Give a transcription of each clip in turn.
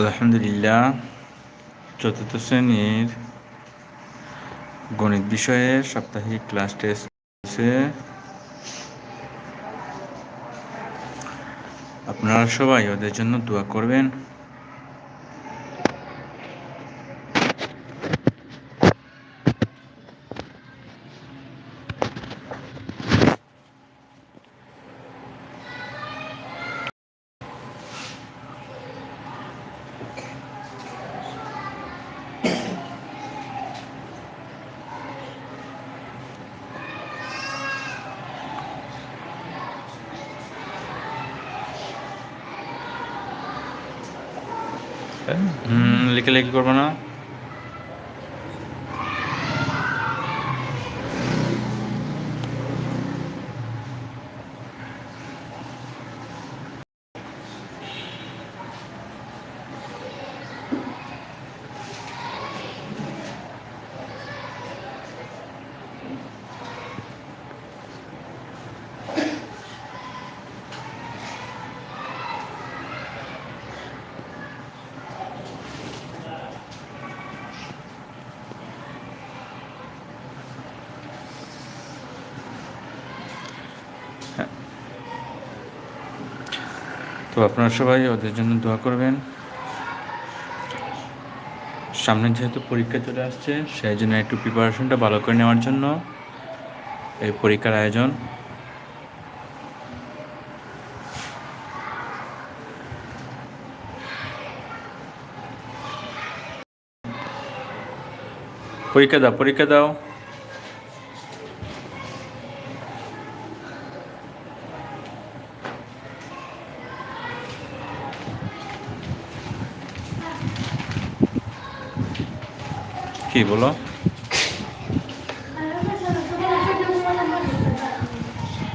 আলহামদুলিল্লাহ, চতুর্থ শ্রেণির গণিত বিষয়ে সাপ্তাহিক ক্লাস টেস্ট হয়েছে আপনারা সবাই ওদের জন্য দোয়া করবেন। হুম লিখে করব না? তো আপনারা সবাই ওদের জন্য দোয়া করবেন। সামনে যেহেতু পরীক্ষা চলে আসছে, সেই জন্য একটু প্রিপারেশনটা ভালো করে নেওয়ার জন্য এই পরীক্ষার আয়োজন। পরীক্ষা দাও পরীক্ষা দাও। কি বলো?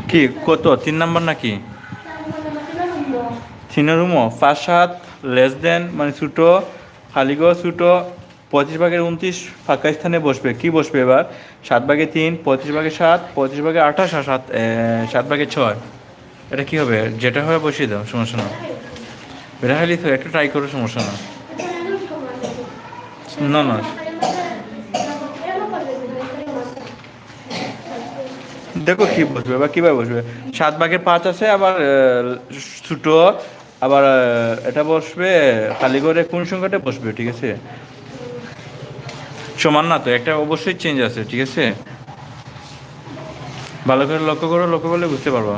কি, কত? তিন নাম্বার নাকি? তিন রুমও? পাঁচ, সাত লেস দেন মানে ছোটো খালিগো ছোটো, পঁচিশ ভাগের উনত্রিশ ফাঁকা স্থানে বসবে। কি বসবে এবার? সাত ভাগে তিন, পঁচিশ ভাগে সাত, পঁচিশ ভাগে আঠাশ আর সাত সাত ভাগে ছয়। এটা কি হবে? যেটা হবে বসিয়ে দাও, সমস্যা না এটা খালি তো, একটু ট্রাই করো, সমস্যা না না না। দেখো কি বসবে, বা কীভাবে বসবে? সাত ভাগের পাঁচ আছে, আবার ছুটো ছোটো, আবার এটা বসবে, খালি করে কোন সংখ্যাটা বসবে, ঠিক আছে? সমান না তো, একটা অবশ্যই চেঞ্জ আছে, ঠিক আছে? ভালো করে লক্ষ্য করো, লক্ষ্য করলে বুঝতে পারবা।